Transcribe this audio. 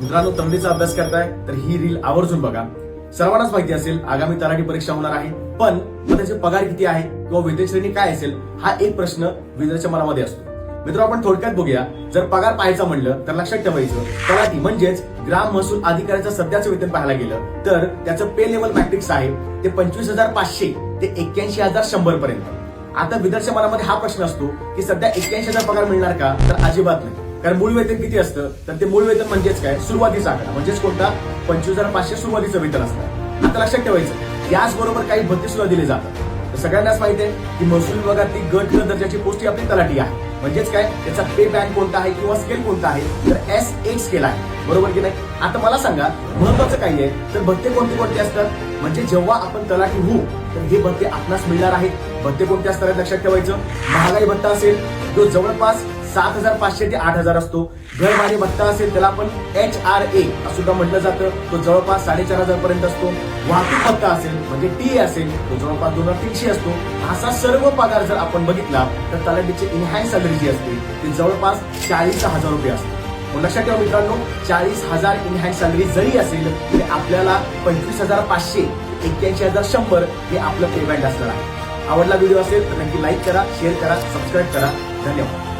मित्रांनो तंबडीचा अभ्यास करताय तर ही रील आवर्जून बघा. सर्वांनाच माहिती असेल आगामी तलाठी परीक्षा होणार आहे पण त्याचे पगार किती आहे किंवा वेतन श्रेणी काय असेल हा एक प्रश्न विद्यार्थ्याच्या मनामध्ये असतो. मित्र आपण थोडक्यात बघूया. जर पगार पाहायचा म्हणलं तर लक्षात ठेवायचं तलाठी म्हणजेच ग्राम महसूल अधिकाऱ्याचं सध्याचं वेतन पाहायला गेलं तर त्याचं पे लेवल मॅट्रिक्स आहे ते पंचवीस हजार पाचशे ते एक्क्याऐंशी हजार शंभर पर्यंत आता विदर्श मनामध्ये हा प्रश्न असतो की सध्या एक्क्याऐंशी हजार पगार मिळणार का? तर अजिबात नाही. कारण मूळ वेतन किती असतं? तर ते मूळ वेतन म्हणजेच काय? सुरुवातीचा आकडा. म्हणजेच कोणता? पंचवीस हजार पाचशे सुरुवातीचं वेतन असतं. आता लक्षात ठेवायचं. याचबरोबर काही भत्ते सुद्धा दिले जातात. तर सगळ्यांनाच माहिती आहे की महसूल विभागातली गट न दर्जाची पोस्ट ही आपली तलाठी आहे. म्हणजेच काय? त्याचा पे बँक कोणता आहे किंवा स्केल कोणता आहे? तर एस एक स्केल आहे. बरोबर की नाही? आता मला सांगा महत्वाचं काय आहे तर भत्ते कोणते कोणते असतात? म्हणजे जेव्हा आपण तलाठी होऊ तर हे भत्ते आपणास मिळणार आहेत. भत्ते कोणते असतात? लक्षात ठेवायचं. महागाई भत्ता असेल तो जवळपास सात हजार पाचशे ते आठ हजार असतो. घरभाडे भत्ता असेल त्याला आपण एच आर ए सुद्धा म्हटलं जातं. तो जवळपास साडेचार हजार पर्यंत असतो. वाहतूक भत्ता असेल म्हणजे टी असेल तो जवळपास दोन हजार तीनशे असतो. असा सर्व पगार जर आपण बघितला तर तलाठीची इनहॅन्स सॅलरी जी असते ती जवळपास चाळीस हजार रुपये असते. मग लक्षात ठेवा मित्रांनो चाळीस हजार इनहॅन्स सॅलरी जरी असेल तरी आपल्याला पंचवीस हजार पाचशे एक्क्याऐंशी हजार शंभर हे आपलं पेमेंट असणार आहे. आवडला व्हिडिओ असेल तर नक्की लाईक करा शेअर करा सबस्क्राईब करा. धन्यवाद.